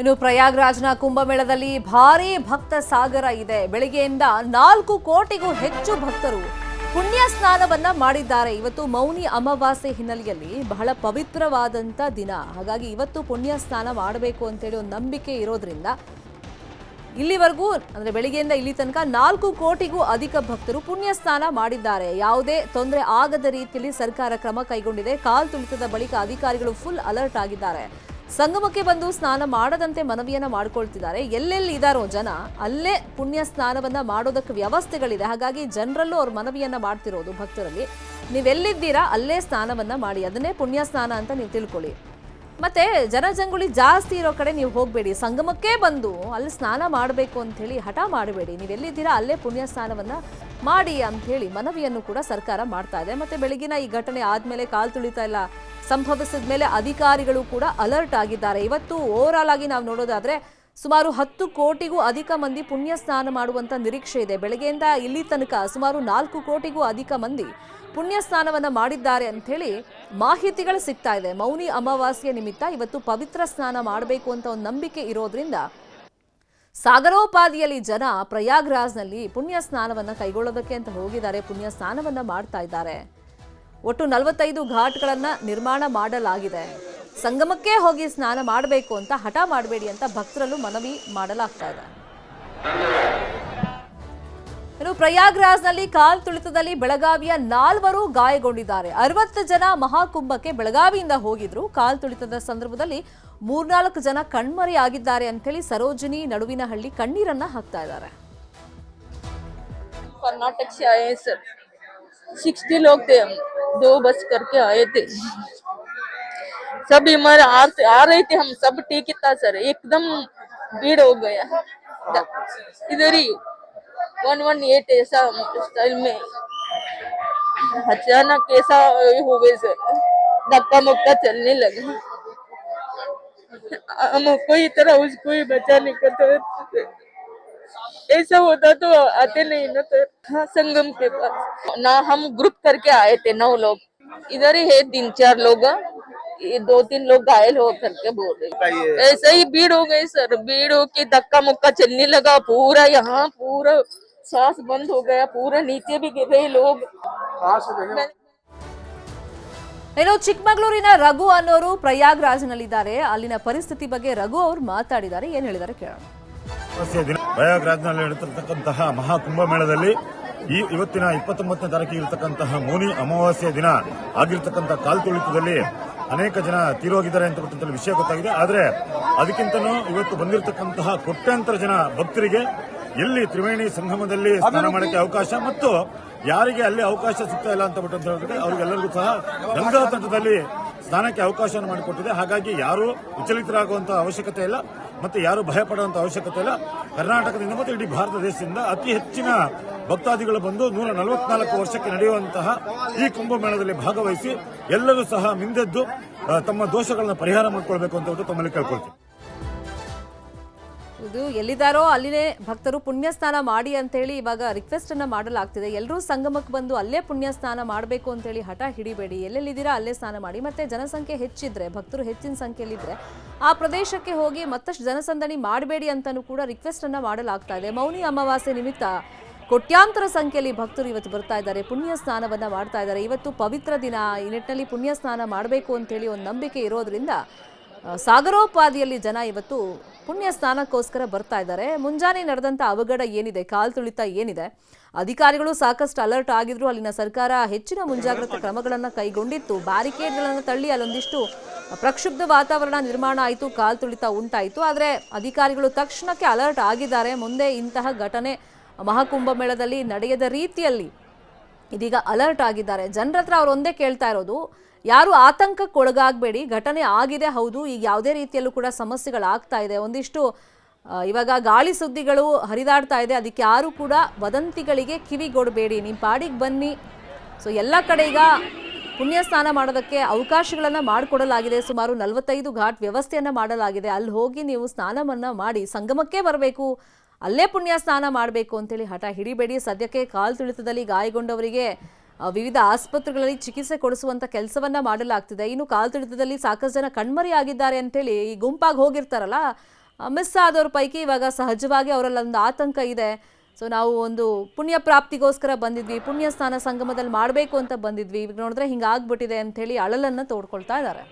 ಇನ್ನು ಪ್ರಯಾಗ್ರಾಜ್ನ ಕುಂಭಮೇಳದಲ್ಲಿ ಭಾರೀ ಭಕ್ತ ಸಾಗರ ಇದೆ. ಬೆಳಿಗ್ಗೆಯಿಂದ ನಾಲ್ಕು ಕೋಟಿಗೂ ಹೆಚ್ಚು ಭಕ್ತರು ಪುಣ್ಯ ಸ್ನಾನವನ್ನ ಮಾಡಿದ್ದಾರೆ. ಇವತ್ತು ಮೌನಿ ಅಮಾವಾಸ್ಯೆ ಹಿನ್ನೆಲೆಯಲ್ಲಿ ಬಹಳ ಪವಿತ್ರವಾದಂತ ದಿನ. ಹಾಗಾಗಿ ಇವತ್ತು ಪುಣ್ಯ ಸ್ನಾನ ಮಾಡಬೇಕು ಅಂತೇಳಿ ಒಂದು ನಂಬಿಕೆ ಇರೋದ್ರಿಂದ ಇಲ್ಲಿವರೆಗೂ, ಅಂದ್ರೆ ಬೆಳಿಗ್ಗೆಯಿಂದ ಇಲ್ಲಿ ತನಕ ನಾಲ್ಕು ಕೋಟಿಗೂ ಅಧಿಕ ಭಕ್ತರು ಪುಣ್ಯ ಸ್ನಾನ ಮಾಡಿದ್ದಾರೆ. ಯಾವುದೇ ತೊಂದರೆ ಆಗದ ರೀತಿಯಲ್ಲಿ ಸರ್ಕಾರ ಕ್ರಮ ಕೈಗೊಂಡಿದೆ. ಕಾಲ್ ತುಳಿತದ ಬಳಿಕ ಅಧಿಕಾರಿಗಳು ಫುಲ್ ಅಲರ್ಟ್ ಆಗಿದ್ದಾರೆ. ಸಂಗಮಕ್ಕೆ ಬಂದು ಸ್ನಾನ ಮಾಡದಂತೆ ಮನವಿಯನ್ನ ಮಾಡ್ಕೊಳ್ತಿದ್ದಾರೆ. ಎಲ್ಲೆಲ್ಲಿ ಇದಾರೋ ಜನ ಅಲ್ಲೇ ಪುಣ್ಯ ಸ್ನಾನವನ್ನ ಮಾಡೋದಕ್ಕೆ ವ್ಯವಸ್ಥೆಗಳಿದೆ. ಹಾಗಾಗಿ ಜನರಲ್ಲೂ ಅವ್ರ ಮನವಿಯನ್ನ ಮಾಡ್ತಿರೋದು ಭಕ್ತರಲ್ಲಿ. ನೀವೆಲ್ಲಿದ್ದೀರಾ ಅಲ್ಲೇ ಸ್ನಾನವನ್ನ ಮಾಡಿ. ಅದನ್ನೇ ಪುಣ್ಯ ಸ್ನಾನ ಅಂತ ನೀವು ತಿಳ್ಕೊಳ್ಳಿ. ಮತ್ತೆ ಜನಜಂಗುಳಿ ಜಾಸ್ತಿ ಇರೋ ಕಡೆ ನೀವು ಹೋಗಬೇಡಿ. ಸಂಗಮಕ್ಕೆ ಬಂದು ಅಲ್ಲಿ ಸ್ನಾನ ಮಾಡಬೇಕು ಅಂತ ಹೇಳಿ ಹಠ ಮಾಡಬೇಡಿ. ನೀವು ಎಲ್ಲಿದ್ದೀರಾ ಅಲ್ಲೇ ಪುಣ್ಯ ಸ್ನಾನವನ್ನ ಮಾಡಿ ಅಂತ ಹೇಳಿ ಮನವಿಯನ್ನು ಕೂಡ ಸರ್ಕಾರ ಮಾಡ್ತಾ ಇದೆ. ಮತ್ತೆ ಬೆಳಗಿನ ಈ ಘಟನೆ ಆದಮೇಲೆ ಕಾಲು ತುಳಿತಾ ಇಲ್ಲ. ಸಂಭವಿಸಿದ ಮೇಲೆ ಅಧಿಕಾರಿಗಳು ಕೂಡ ಅಲರ್ಟ್ ಆಗಿದ್ದಾರೆ. ಇವತ್ತು ಓವರ್ ಆಗಿ ನಾವು ನೋಡೋದಾದ್ರೆ ಸುಮಾರು ಹತ್ತು ಕೋಟಿಗೂ ಅಧಿಕ ಮಂದಿ ಪುಣ್ಯ ಸ್ನಾನ ಮಾಡುವಂತ ನಿರೀಕ್ಷೆ ಇದೆ. ಬೆಳಗ್ಗೆಯಿಂದ ಇಲ್ಲಿ ತನಕ ಸುಮಾರು ನಾಲ್ಕು ಕೋಟಿಗೂ ಅಧಿಕ ಮಂದಿ ಪುಣ್ಯ ಸ್ನಾನವನ್ನ ಮಾಡಿದ್ದಾರೆ ಅಂತ ಹೇಳಿ ಮಾಹಿತಿಗಳು ಸಿಗ್ತಾ ಇದೆ. ಮೌನಿ ಅಮಾವಾಸ್ಯೆ ನಿಮಿತ್ತ ಇವತ್ತು ಪವಿತ್ರ ಸ್ನಾನ ಮಾಡಬೇಕು ಅಂತ ಒಂದು ನಂಬಿಕೆ ಇರೋದ್ರಿಂದ ಸಾಗರೋಪಾದಿಯಲ್ಲಿ ಜನ ಪ್ರಯಾಗ್ರಾಜ್ನಲ್ಲಿ ಪುಣ್ಯ ಸ್ನಾನವನ್ನು ಕೈಗೊಳ್ಳೋದಕ್ಕೆ ಅಂತ ಹೋಗಿದ್ದಾರೆ. ಪುಣ್ಯ ಸ್ನಾನವನ್ನು ಮಾಡ್ತಾ ಇದ್ದಾರೆ. ಒಟ್ಟು ನಲವತ್ತೈದು ಘಾಟ್ಗಳನ್ನು ನಿರ್ಮಾಣ ಮಾಡಲಾಗಿದೆ. ಸಂಗಮಕ್ಕೆ ಹೋಗಿ ಸ್ನಾನ ಮಾಡಬೇಕು ಅಂತ ಹಠ ಮಾಡಬೇಡಿ ಅಂತ ಭಕ್ತರಲ್ಲೂ ಮನವಿ ಮಾಡಲಾಗ್ತಾ ಇದೆ. ಇನ್ನು ಪ್ರಯಾಗ್ರಾಜ್ನಲ್ಲಿ ಕಾಲ್ ತುಳಿತದಲ್ಲಿ ಬೆಳಗಾವಿಯ ನಾಲ್ವರು ಗಾಯಗೊಂಡಿದ್ದಾರೆ ಅರವತ್ತು ಜನ ಮಹಾಕುಂಭಕ್ಕೆ ಬೆಳಗಾವಿಯಿಂದ ಹೋಗಿದ್ರು ಕಾಲ್ ತುಳಿತದ ಸಂದರ್ಭದಲ್ಲಿ ಮೂರ್ನಾಲ್ಕು ಜನ ಕಣ್ಮರೆಯಾಗಿದ್ದಾರೆ ಅಂತೇಳಿ ಸರೋಜಿನಿ ನಡುವಿನಹಳ್ಳಿ ಕಣ್ಣೀರನ್ನ ಹಾಕ್ತಾ ಇದ್ದಾರೆ कर्नाटक से आए हैं सर सिक्सटी लोग थे हम दो बस करके आए थे सब हमारे आ, आ रहे थे हम सब ठीक ही था सर एकदम भीड़ हो गया द- इधर ही वन वन एट ऐसा स्टाइल में। अचानक ऐसा हो गए सर। धक्का मुक्का चलने लगा। हमको इतना उसको ही बचाने को तो ऐसा होता तो आते नहीं ना तो हाँ संगम के पास। ना हम ग्रुप करके आए थे नौ लोग। इधर ही है तीन चार लोग। ये दो तीन लोग घायल हो करके बोल रहे ऐसे ही भीड़ हो गई सर। भीड़ हो के धक्का मुक्का चलने लगा। पूरा यहाँ पूरा सांस बंद हो गया पूरा नीचे भी गिर रहे लोग मैं- ಇನ್ನು ಚಿಕ್ಕಮಗಳೂರಿನ ರಘು ಅನ್ನೋರು ಪ್ರಯಾಗ್ರಾಜ್ನಲ್ಲಿದ್ದಾರೆ ಅಲ್ಲಿನ ಪರಿಸ್ಥಿತಿ ಬಗ್ಗೆ ರಘು ಅವರು ಮಾತಾಡಿದ್ದಾರೆ ಏನ್ ಹೇಳಿದ್ದಾರೆ ಕೇಳೋಣ ಅಮಾವಾಸ್ಯೆ ದಿನ ಪ್ರಯಾಗ್ರಾಜ್ನಲ್ಲಿ ನಡೆತಿರ್ತಕ್ಕಂತಹ ಮಹಾಕುಂಭಮೇಳದಲ್ಲಿ ಈ ಇವತ್ತಿನ ಇಪ್ಪತ್ತೊಂಬತ್ತನೇ ತಾರೀಕಿಗೆ ಇರತಕ್ಕಂತಹ ಮೌನಿ ಅಮಾವಾಸ್ಯೆ ದಿನ ಆಗಿರ್ತಕ್ಕಂತಹ ಕಾಲ್ ತುಳಿತದಲ್ಲಿ ಅನೇಕ ಜನ ತೀರೋಗಿದ್ದಾರೆ ಅಂತ ಬಿಟ್ಟಂತ ವಿಷಯ ಗೊತ್ತಾಗಿದೆ ಆದ್ರೆ ಅದಕ್ಕಿಂತನೂ ಇವತ್ತು ಬಂದಿರತಕ್ಕಂತಹ ಕೋಟ್ಯಾಂತರ ಜನ ಭಕ್ತರಿಗೆ ಎಲ್ಲಿ ತ್ರಿವೇಣಿ ಸಂಗಮದಲ್ಲಿ ಸ್ನಾನ ಮಾಡಕ್ಕೆ ಅವಕಾಶ ಮತ್ತು ಯಾರಿಗೆ ಅಲ್ಲಿ ಅವಕಾಶ ಸಿಗ್ತಾ ಇಲ್ಲ ಅಂತ ಬಿಟ್ಟು ಅಂತ ಹೇಳಿದ್ರೆ ಅವ್ರಿಗೆಲ್ಲರಿಗೂ ಸಹ ಗಂಗಾ ತಟದಲ್ಲಿ ಸ್ನಾನಕ್ಕೆ ಅವಕಾಶವನ್ನು ಮಾಡಿಕೊಟ್ಟಿದೆ. ಹಾಗಾಗಿ ಯಾರು ವಿಚಲಿತರಾಗುವಂತಹ ಅವಶ್ಯಕತೆ ಇಲ್ಲ ಮತ್ತು ಯಾರು ಭಯ ಪಡುವಂತ ಅವಶ್ಯಕತೆ ಇಲ್ಲ. ಕರ್ನಾಟಕದಿಂದ ಮತ್ತು ಇಡೀ ಭಾರತ ದೇಶದಿಂದ ಅತಿ ಹೆಚ್ಚಿನ ಭಕ್ತಾದಿಗಳು ಬಂದು ನೂರ ನಲವತ್ನಾಲ್ಕು ವರ್ಷಕ್ಕೆ ನಡೆಯುವಂತಹ ಈ ಕುಂಭಮೇಳದಲ್ಲಿ ಭಾಗವಹಿಸಿ ಎಲ್ಲರೂ ಸಹ ಮಿಂದೆದ್ದು ತಮ್ಮ ದೋಷಗಳನ್ನು ಪರಿಹಾರ ಮಾಡಿಕೊಳ್ಬೇಕು ಅಂತ ತಮ್ಮಲ್ಲಿ ಕೇಳ್ಕೊಳ್ತೀನಿ. ಇದು ಎಲ್ಲಿದ್ದಾರೋ ಅಲ್ಲಿನೇ ಭಕ್ತರು ಪುಣ್ಯ ಸ್ನಾನ ಮಾಡಿ ಅಂತೇಳಿ ಇವಾಗ ರಿಕ್ವೆಸ್ಟ್ ಅನ್ನ ಮಾಡಲಾಗ್ತಿದೆ. ಎಲ್ಲರೂ ಸಂಗಮಕ್ಕೆ ಬಂದು ಅಲ್ಲೇ ಪುಣ್ಯ ಸ್ನಾನ ಮಾಡಬೇಕು ಅಂತೇಳಿ ಹಠ ಹಿಡಿಬೇಡಿ. ಎಲ್ಲೆಲ್ಲಿದ್ದೀರಾ ಅಲ್ಲೇ ಸ್ನಾನ ಮಾಡಿ. ಮತ್ತೆ ಜನಸಂಖ್ಯೆ ಹೆಚ್ಚಿದ್ರೆ, ಭಕ್ತರು ಹೆಚ್ಚಿನ ಸಂಖ್ಯೆಯಲ್ಲಿದ್ರೆ ಆ ಪ್ರದೇಶಕ್ಕೆ ಹೋಗಿ ಮತ್ತಷ್ಟು ಜನಸಂದಣಿ ಮಾಡಬೇಡಿ ಅಂತಲೂ ಕೂಡ ರಿಕ್ವೆಸ್ಟ್ ಅನ್ನ ಮಾಡಲಾಗ್ತಾ ಇದೆ. ಮೌನಿ ಅಮಾವಾಸ್ಯೆ ನಿಮಿತ್ತ ಕೋಟ್ಯಾಂತರ ಸಂಖ್ಯೆಯಲ್ಲಿ ಭಕ್ತರು ಇವತ್ತು ಬರ್ತಾ ಇದ್ದಾರೆ. ಪುಣ್ಯ ಸ್ನಾನವನ್ನ ಮಾಡ್ತಾ ಇದ್ದಾರೆ. ಇವತ್ತು ಪವಿತ್ರ ದಿನ. ಈ ನಿಟ್ಟಿನಲ್ಲಿ ಪುಣ್ಯ ಸ್ನಾನ ಮಾಡಬೇಕು ಅಂತೇಳಿ ಒಂದು ನಂಬಿಕೆ ಇರೋದ್ರಿಂದ ಸಾಗರೋಪಾದಿಯಲ್ಲಿ ಜನ ಇವತ್ತು ಪುಣ್ಯ ಸ್ನಾನಕ್ಕೋಸ್ಕರ ಬರ್ತಾ ಇದ್ದಾರೆ. ಮುಂಜಾನೆ ನಡೆದಂಥ ಅವಘಡ ಏನಿದೆ? ಕಾಲು ತುಳಿತ ಏನಿದೆ? ಅಧಿಕಾರಿಗಳು ಸಾಕಷ್ಟು ಅಲರ್ಟ್ ಆಗಿದ್ರು. ಅಲ್ಲಿನ ಸರ್ಕಾರ ಹೆಚ್ಚಿನ ಮುಂಜಾಗ್ರತಾ ಕ್ರಮಗಳನ್ನು ಕೈಗೊಂಡಿತ್ತು. ಬ್ಯಾರಿಕೇಡ್ಗಳನ್ನು ತಳ್ಳಿ ಅಲ್ಲೊಂದಿಷ್ಟು ಪ್ರಕ್ಷುಬ್ಧ ವಾತಾವರಣ ನಿರ್ಮಾಣ ಆಯಿತು. ಕಾಲ್ ತುಳಿತ ಉಂಟಾಯಿತು. ಆದರೆ ಅಧಿಕಾರಿಗಳು ತಕ್ಷಣಕ್ಕೆ ಅಲರ್ಟ್ ಆಗಿದ್ದಾರೆ. ಮುಂದೆ ಇಂತಹ ಘಟನೆ ಮಹಾಕುಂಭಮೇಳದಲ್ಲಿ ನಡೆಯದ ರೀತಿಯಲ್ಲಿ ಇದೀಗ ಅಲರ್ಟ್ ಆಗಿದ್ದಾರೆ. ಜನರ ಹತ್ರ ಅವ್ರು ಒಂದೇ ಕೇಳ್ತಾ ಇರೋದು ಯಾರು ಆತಂಕಕ್ಕೆ ಒಳಗಾಗಬೇಡಿ ಘಟನೆ ಆಗಿದೆ ಹೌದು, ಈಗ ಯಾವುದೇ ರೀತಿಯಲ್ಲೂ ಕೂಡ ಸಮಸ್ಯೆಗಳಾಗ್ತಾ ಇದೆ. ಒಂದಿಷ್ಟು ಇವಾಗ ಗಾಳಿ ಸುದ್ದಿಗಳು ಹರಿದಾಡ್ತಾ ಇದೆ, ಅದಕ್ಕೆ ಯಾರು ಕೂಡ ವದಂತಿಗಳಿಗೆ ಕಿವಿಗೊಡಬೇಡಿ. ನಿಮ್ಮ ಪಾಡಿಗೆ ಬನ್ನಿ. ಸೊ ಎಲ್ಲ ಕಡೆ ಈಗ ಪುಣ್ಯ ಸ್ನಾನ ಮಾಡೋದಕ್ಕೆ ಅವಕಾಶಗಳನ್ನು ಮಾಡಿಕೊಡಲಾಗಿದೆ. ಸುಮಾರು ನಲವತ್ತೈದು ಘಾಟ್ ವ್ಯವಸ್ಥೆಯನ್ನು ಮಾಡಲಾಗಿದೆ. ಅಲ್ಲಿ ಹೋಗಿ ನೀವು ಸ್ನಾನವನ್ನು ಮಾಡಿ, ಸಂಗಮಕ್ಕೆ ಬರಬೇಕು, ಅಲ್ಲೇ ಪುಣ್ಯ ಸ್ನಾನ ಮಾಡಬೇಕು ಅಂತೇಳಿ ಹಠ ಹಿಡಿಬೇಡಿ. ಸದ್ಯಕ್ಕೆ ಕಾಲು ತುಳಿತದಲ್ಲಿ ಗಾಯಗೊಂಡವರಿಗೆ ವಿವಿಧ ಆಸ್ಪತ್ರೆಗಳಲ್ಲಿ ಚಿಕಿತ್ಸೆ ಕೊಡಿಸುವಂತ ಕೆಲಸವನ್ನ ಮಾಡಲಾಗ್ತಿದೆ. ಇನ್ನು ಕಾಲ್ ತುಳಿತದಲ್ಲಿ ಸಾಕಷ್ಟು ಜನ ಕಣ್ಮರೆಯಾಗಿದ್ದಾರೆ ಅಂತೇಳಿ ಈ ಗುಂಪಾಗಿ ಹೋಗಿರ್ತಾರಲ್ಲ ಮಿಸ್ ಆದವ್ರ ಪೈಕಿ ಇವಾಗ ಸಹಜವಾಗಿ ಅವರಲ್ಲಿ ಒಂದು ಆತಂಕ ಇದೆ. ಸೊ ನಾವು ಒಂದು ಪುಣ್ಯ ಪ್ರಾಪ್ತಿಗೋಸ್ಕರ ಬಂದಿದ್ವಿ, ಪುಣ್ಯ ಸ್ನಾನ ಸಂಗಮದಲ್ಲಿ ಮಾಡಬೇಕು ಅಂತ ಬಂದಿದ್ವಿ. ಇವಾಗ ನೋಡಿದ್ರೆ ಹಿಂಗಾಗ್ಬಿಟ್ಟಿದೆ ಅಂತ ಹೇಳಿ ಅಳಲನ್ನು ತೋಡ್ಕೊಳ್ತಾ ಇದ್ದಾರೆ.